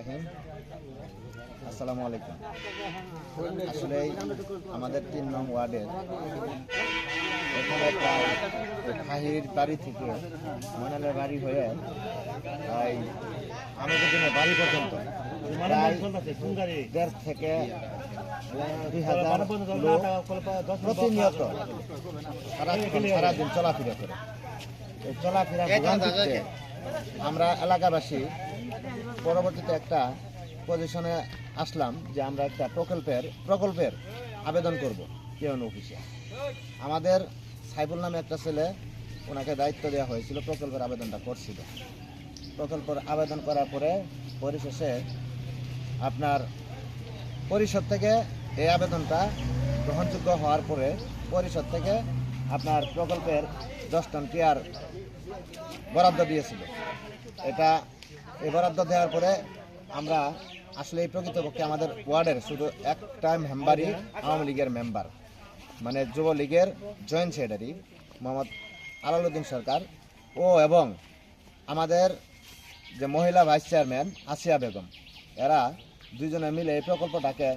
রাহিম। আসসালামু আলাইকুম। আসলে আমাদের তিন নং ওয়ার্ডের এখানে প্রায় খাহির বাড়ি থেকে মনালের বাড়ি হয়ে প্রায় আমাদের জন্য বাড়ি পর্যন্ত প্রায় দেড় থেকে দুই হাজার প্রতিনিয়ত সারাক্ষণ সারাদিন চলাফেরা করে। চলাফেরা আমরা এলাকাবাসী পরবর্তীতে একটা পজিশনে আসলাম যে আমরা একটা প্রকল্পের প্রকল্পের আবেদন করব কেউন অফিসে আমাদের সাইবুল নামে একটা ছেলে, ওনাকে দায়িত্ব দেওয়া হয়েছিল, প্রকল্পের আবেদনটা করছিল। প্রকল্পের আবেদন করার পরে পরিশেষে আপনার পরিষদ থেকে এই আবেদনটা গ্রহণযোগ্য হওয়ার পরে পরিষদ থেকে আপনার প্রকল্পের দশ টন টিয়ার বরাদ্দ দিয়েছিল। এটা এই বরাদ্দ দেওয়ার পরে আমরা আসলে এই প্রকৃতপক্ষে আমাদের ওয়ার্ডের শুধু একটা মেম্বারই আওয়ামী লীগের মেম্বার মানে যুবলীগের জয়েন্ট সেক্রেটারি মোহাম্মদ আলালুদ্দিন সরকার ও এবং আমাদের যে মহিলা ভাইস চেয়ারম্যান আসিয়া বেগম, এরা দুইজনে মিলে এই প্রকল্পটাকে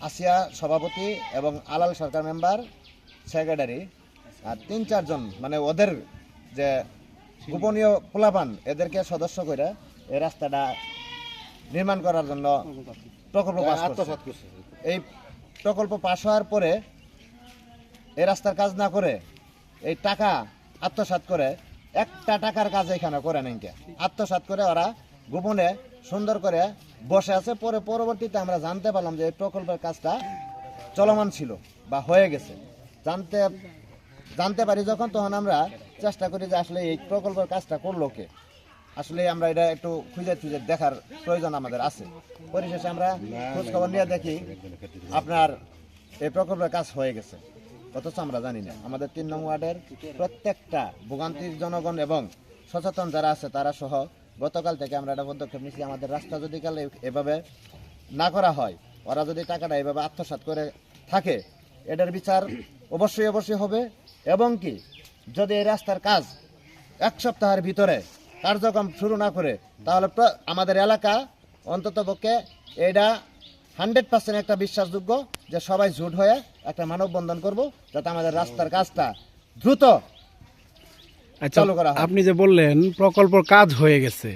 আসিয়া সভাপতি এবং আলাল সরকার মেম্বার, সেক্রেটারি, আর তিন চারজন মানে ওদের যে গোপনীয় পোলাপান এদেরকে সদস্য করে এই রাস্তাটা নির্মাণ করার জন্য প্রকল্প পাস করছে। এই প্রকল্প পাশ হওয়ার পরে এই রাস্তার কাজ না করে এই টাকা আত্মসাৎ করে একটা টাকার কাজ এখানে করে নাই কে। আত্মসাৎ করে ওরা গোপনে সুন্দর করে বসে আছে পরে পরবর্তীতে আমরা জানতে পারলাম যে এই প্রকল্পের কাজটা চলমান ছিল বা হয়ে গেছে জানতে জানতে পারি যখন, তখন আমরা চেষ্টা করি যে আসলে এই প্রকল্পের কাজটা করল কে। আসলে আমরা এটা একটু খুঁজে খুঁজে দেখার প্রয়োজন আমাদের আছে। পরিশেষে আমরা খোঁজ খবর নিয়ে দেখি আপনার এই প্রকল্পের কাজ হয়ে গেছে। অথচ আমরা জানি না। আমাদের তিন নং ওয়ার্ডের প্রত্যেকটা ভোগান্তির জনগণ এবং সচেতন যারা আছে, তারা সহ গতকাল থেকে আমরা একটা পদক্ষেপ নিচ্ছি আমাদের রাস্তা যদি কালে এভাবে না করা হয়, ওরা যদি টাকাটা এভাবে আত্মসাৎ করে থাকে এটার বিচার অবশ্যই অবশ্যই হবে। এবং কি যদি এই রাস্তার কাজ এক সপ্তাহের ভিতরে কার্যক্রম শুরু না করে তাহলে আমাদের এলাকা অন্তত পক্ষে এটা হান্ড্রেড পার্সেন্ট একটা বিশ্বাসযোগ্য যে সবাই জুট হয়ে একটা মানববন্ধন করব যাতে আমাদের রাস্তার কাজটা দ্রুত আচ্ছা চালু করা আপনি যে বললেন প্রকল্পের কাজ হয়ে গেছে।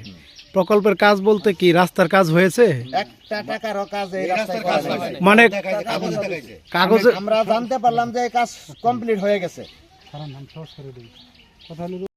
প্রকল্পের কাজ বলতে কি রাস্তার কাজ হয়েছে? একটা টাকারও কাজ এই রাস্তায় করা হয়নি। মানে কাগজে আমরা জানতে পারলাম যে এই কাজ কমপ্লিট হয়ে গেছে।